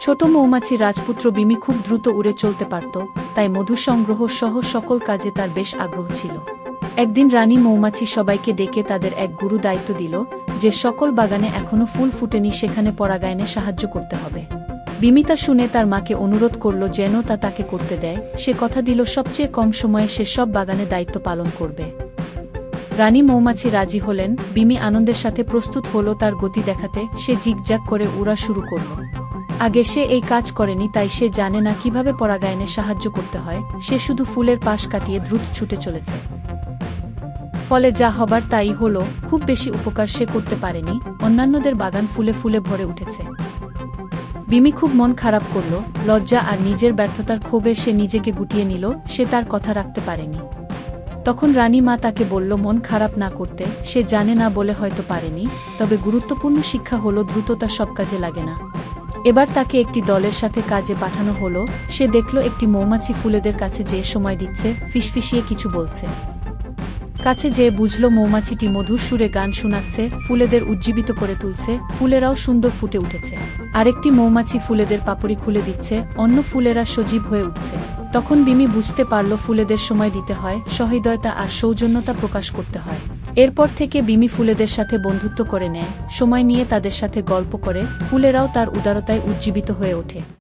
ছোট মৌমাছি রাজপুত্র বিমি খুব দ্রুত উড়ে চলতে পারত, তাই মধু সংগ্রহ সহ সকল কাজে তার বেশ আগ্রহ ছিল। একদিন রানী মৌমাছি সবাইকে ডেকে তাদের এক গুরু দায়িত্ব দিল যে সকল বাগানে এখনও ফুল ফুটেনি, সেখানে পরাগায়নে সাহায্য করতে হবে। বিমিতা শুনে তার মাকে অনুরোধ করল যেন তা তাকে করতে দেয়। সে কথা দিল, সবচেয়ে কম সময়ে সে সব বাগানে দায়িত্ব পালন করবে। রানী মৌমাছি রাজি হলেন, বিমি আনন্দের সাথে প্রস্তুত হলো তার গতি দেখাতে, সে জিগজ্যাগ করে উড়া শুরু করল। আগে সে এই কাজ করেনি, তাই সে জানে না কীভাবে পরাগায়নে সাহায্য করতে হয়। সে শুধু ফুলের পাশ কাটিয়ে দ্রুত ছুটে চলেছে। ফলে যা হবার তাই হল, খুব বেশি উপকার সে করতে পারেনি, অন্যান্যদের বাগান ফুলে ফুলে ভরে উঠেছে। বিমি খুব মন খারাপ করল, লজ্জা আর নিজের ব্যর্থতার ক্ষোভে সে নিজেকে গুটিয়ে নিল, সে তার কথা রাখতে পারেনি। তখন রানী মা তাকে বলল, মন খারাপ না করতে, সে জানে না বলে হয়তো পারেনি, তবে গুরুত্বপূর্ণ শিক্ষা হলো দ্রুততা সব কাজে লাগে না। এবার তাকে একটি দলের সাথে কাজে পাঠানো হলো। সে দেখল একটি মৌমাছি ফুলেদের কাছে যে সময় দিচ্ছে, ফিসফিসিয়ে কিছু বলছে। কাছে যে বুঝল মৌমাছিটি মধুর সুরে গান শোনাচ্ছে, ফুলেদের উজ্জীবিত করে তুলছে, ফুলেরাও সুন্দর ফুটে উঠেছে। আরেকটি মৌমাছি ফুলেদের পাপড়ি খুলে দিচ্ছে, অন্য ফুলেরা সজীব হয়ে উঠছে। তখন বিমি বুঝতে পারল ফুলেদের সময় দিতে হয়, সহৃদয়তা আর সৌজন্যতা প্রকাশ করতে হয়। এরপর থেকে বিমি ফুলেদের সাথে বন্ধুত্ব করে নেয়, সময় নিয়ে তাদের সাথে গল্প করে, ফুলেরাও তার উদারতায় উজ্জীবিত হয়ে ওঠে।